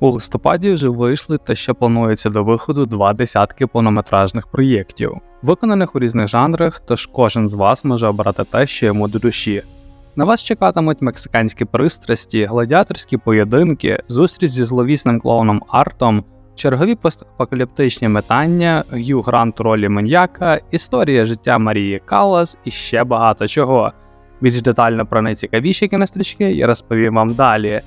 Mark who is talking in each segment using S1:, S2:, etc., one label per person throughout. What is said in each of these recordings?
S1: У листопаді вже вийшли та ще планується до виходу два десятки повнометражних проєктів, виконаних у різних жанрах, тож кожен з вас може обрати те, що йому до душі. На вас чекатимуть мексиканські пристрасті, гладіаторські поєдинки, зустріч зі зловісним клоуном Артом, чергові постапокаліптичні метання, Г'ю Грант у ролі маньяка, історія життя Марії Каллас і ще багато чого. Більш детально про найцікавіші кінострічки я розповім вам далі.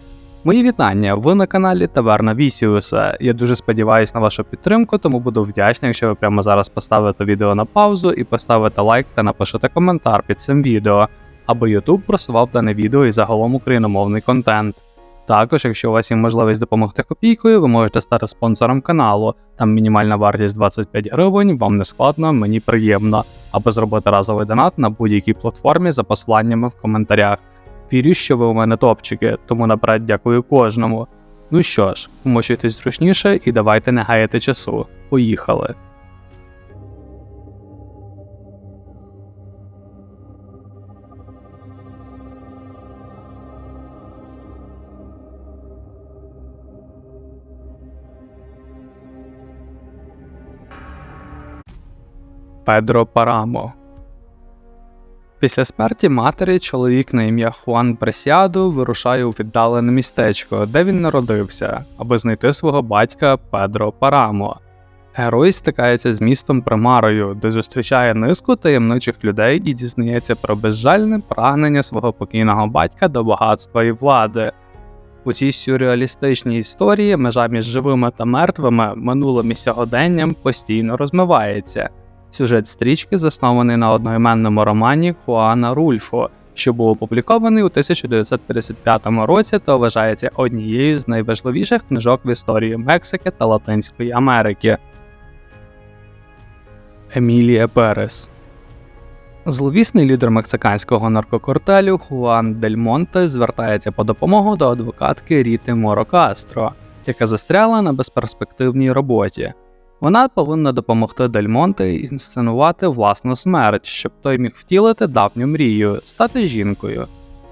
S1: Мої вітання! Ви на каналі Таверна Вісіуса. Я дуже сподіваюся на вашу підтримку, тому буду вдячний, якщо ви прямо зараз поставите відео на паузу і поставите лайк та напишете коментар під цим відео, аби YouTube просував дане відео і загалом україномовний контент. Також, якщо у вас є можливість допомогти копійкою, ви можете стати спонсором каналу. Там мінімальна вартість 25 гривень, вам не складно, мені приємно, або зробити разовий донат на будь-якій платформі за посиланнями в коментарях. Вірю, що ви у мене топчики, тому наперед дякую кожному. Ну що ж, вмощуйтесь зручніше і давайте не гаяти часу. Поїхали! Педро Парамо Після смерті матері чоловік на ім'я Хуан Пресіадо вирушає у віддалене містечко, де він народився, аби знайти свого батька Педро Парамо. Герой стикається з містом Примарою, де зустрічає низку таємничих людей і дізнається про безжальне прагнення свого покійного батька до багатства і влади. У цій сюрреалістичній історії межа між живими та мертвими минулим і сьогоденням постійно розмивається. Сюжет стрічки заснований на одноіменному романі Хуана Рульфо, що був опублікований у 1955 році та вважається однією з найважливіших книжок в історії Мексики та Латинської Америки. Емілія Перес Зловісний лідер мексиканського наркокартелю Хуан Дель Монте звертається по допомогу до адвокатки Ріти Моро Кастро, яка застряла на безперспективній роботі. Вона повинна допомогти Дельмонте інсценувати власну смерть, щоб той міг втілити давню мрію, стати жінкою.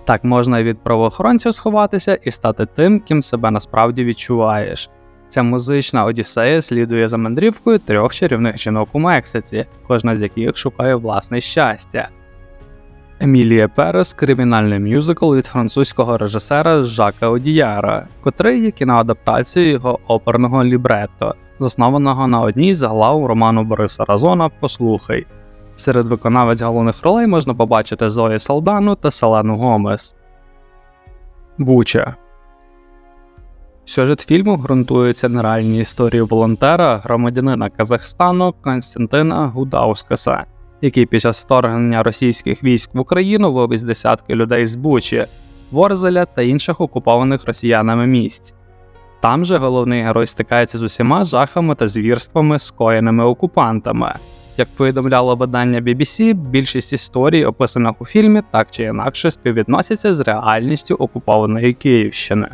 S1: Так можна від правоохоронців сховатися і стати тим, ким себе насправді відчуваєш. Ця музична одіссея слідує за мандрівкою трьох чарівних жінок у Мексиці, кожна з яких шукає власне щастя. Емілія Перес кримінальний мюзикл від французького режисера Жака Одіяра, котрий є кіноадаптацією його оперного лібретто заснованого на одній з глав роману Бориса Разона Послухай. Серед виконавець головних ролей можна побачити Зої Салдану та Селену Гомес. Буча Сюжет фільму ґрунтується на реальній історії волонтера, громадянина Казахстану Константина Гудаускаса, який під час вторгнення російських військ в Україну вивіз десятки людей з Бучі, Ворзеля та інших окупованих росіянами місць. Там же головний герой стикається з усіма жахами та звірствами, скоєними окупантами. Як повідомляло видання BBC, більшість історій, описаних у фільмі, так чи інакше співвідносяться з реальністю окупованої Київщини.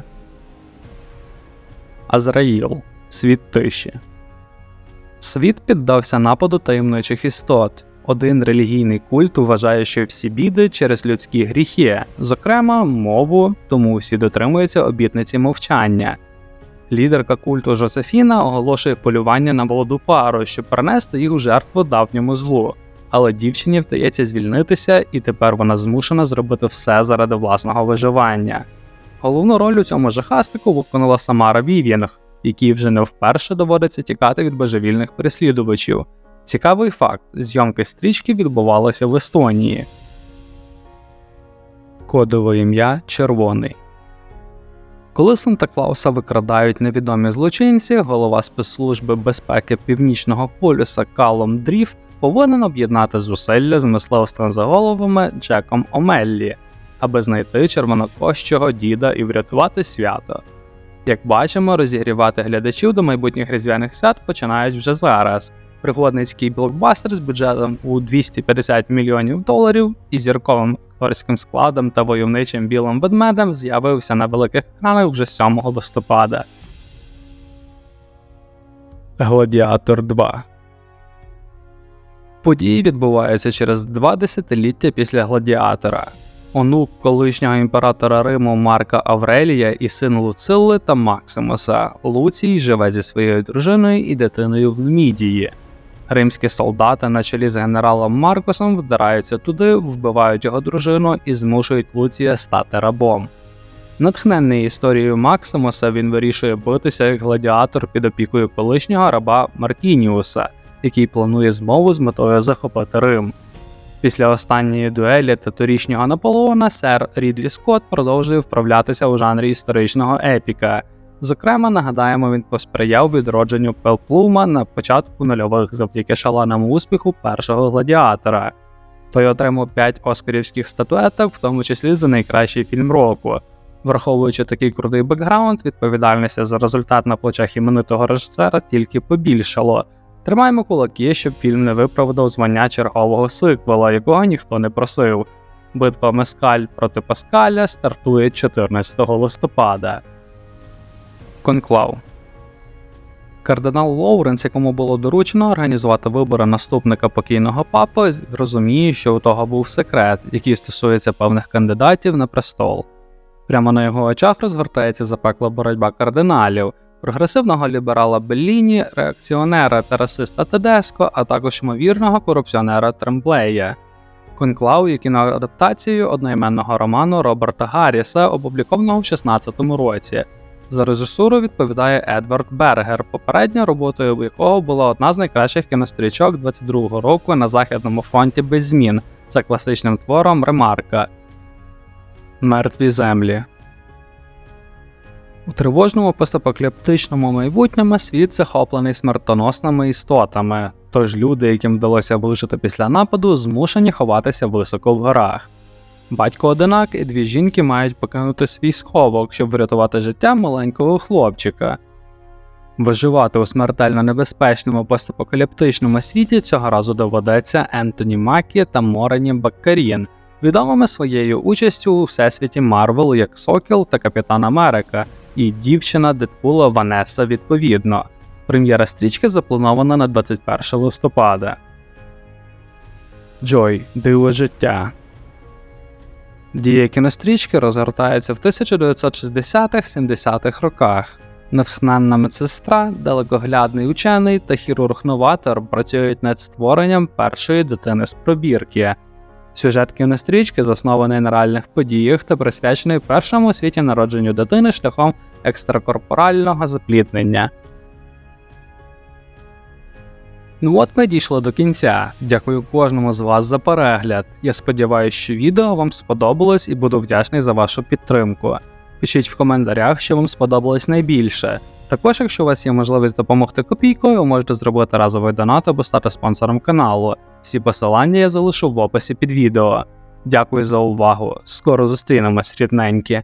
S1: Азраїл Світ тиші. Світ піддався нападу таємничих істот. Один релігійний культ вважає, що всі біди через людські гріхи, зокрема мову, тому всі дотримуються обітниці мовчання. Лідерка культу Жозефіна оголошує полювання на молоду пару, щоб принести їх у жертву давньому злу. Але дівчині вдається звільнитися, і тепер вона змушена зробити все заради власного виживання. Головну роль у цьому жахастику виконала Самара Вів'янг, якій вже не вперше доводиться тікати від божевільних переслідувачів. Цікавий факт: зйомки стрічки відбувалися в Естонії. Кодове ім'я Червоний. Коли Санта Клауса викрадають невідомі злочинці, голова спецслужби безпеки Північного полюса Калом Дріфт повинен об'єднати зусилля з мисливством за головами Джеком Омеллі, аби знайти червонокощого діда і врятувати свято. Як бачимо, розігрівати глядачів до майбутніх різдвяних свят починають вже зараз. Пригодницький блокбастер з бюджетом у 250 мільйонів доларів і зірковим акторським складом та войовничим білим ведмедем з'явився на великих екранах вже 7 листопада. Гладіатор 2 Події відбуваються через два десятиліття після гладіатора. онук колишнього імператора Риму Марка Аврелія і син Луцилли та Максимуса. Луцій живе зі своєю дружиною і дитиною в Мідії. Римські солдати на чолі з генералом Маркосом вдираються туди, вбивають його дружину і змушують Луція стати рабом. Натхнений історією Максимуса, він вирішує битися як гладіатор під опікою колишнього раба Маркініуса, який планує змову з метою захопити Рим. Після останньої дуелі та торічнього Наполеона сер Рідлі Скотт продовжує вправлятися у жанрі історичного епіка. Зокрема, нагадаємо, він посприяв відродженню Пелплума на початку нульових завдяки шаленому успіху першого гладіатора. Той отримав 5 оскарівських статуеток, в тому числі за найкращий фільм року. Враховуючи такий крутий бекграунд, відповідальності за результат на плечах іменитого режисера тільки побільшало. Тримаємо кулаки, щоб фільм не виправдав звання чергового сиквела, якого ніхто не просив. Битва Мескаль проти Паскаля стартує 14 листопада. Конклав Кардинал Лоуренс, якому було доручено організувати вибори наступника покійного папи, розуміє, що у того був секрет, який стосується певних кандидатів на престол. Прямо на його очах розгортається запекла боротьба кардиналів, прогресивного ліберала Белліні, реакціонера та расиста Тедеско, а також ймовірного корупціонера Тремблея. Конклав є кіноадаптацією одноіменного роману Роберта Гарріса, опублікованого в 16-му році. За режисуру відповідає Едвард Бергер, попередня роботою якого була одна з найкращих кінострічок 22-го року на Західному фронті без змін за класичним твором Ремарка Мертві землі. У тривожному постапокаліптичному майбутньому світ захоплений смертоносними істотами, тож люди, яким вдалося вижити після нападу, змушені ховатися високо в горах. Батько одинак і дві жінки мають покинути свій сховок, щоб врятувати життя маленького хлопчика. Виживати у смертельно небезпечному постапокаліптичному світі цього разу доведеться Ентоні Макі та Морені Баккарін, відомими своєю участю у всесвіті Марвел як Сокіл та Капітан Америка, і дівчина Дедпула Ванеса відповідно. Прем'єра стрічки запланована на 21 листопада. Джой Диво життя. Дія кінострічки розгортається в 1960-70-х роках. Натхненна медсестра, далекоглядний учений та хірург-новатор працюють над створенням першої дитини з пробірки. Сюжет кінострічки заснований на реальних подіях та присвячений першому у світі народженню дитини шляхом екстракорпорального запліднення. Ну от ми дійшли до кінця. Дякую кожному з вас за перегляд. Я сподіваюся, що відео вам сподобалось і буду вдячний за вашу підтримку. Пишіть в коментарях, що вам сподобалось найбільше. Також, якщо у вас є можливість допомогти копійкою, можете зробити разовий донат або стати спонсором каналу. Всі посилання я залишу в описі під відео. Дякую за увагу. Скоро зустрінемось, рідненькі.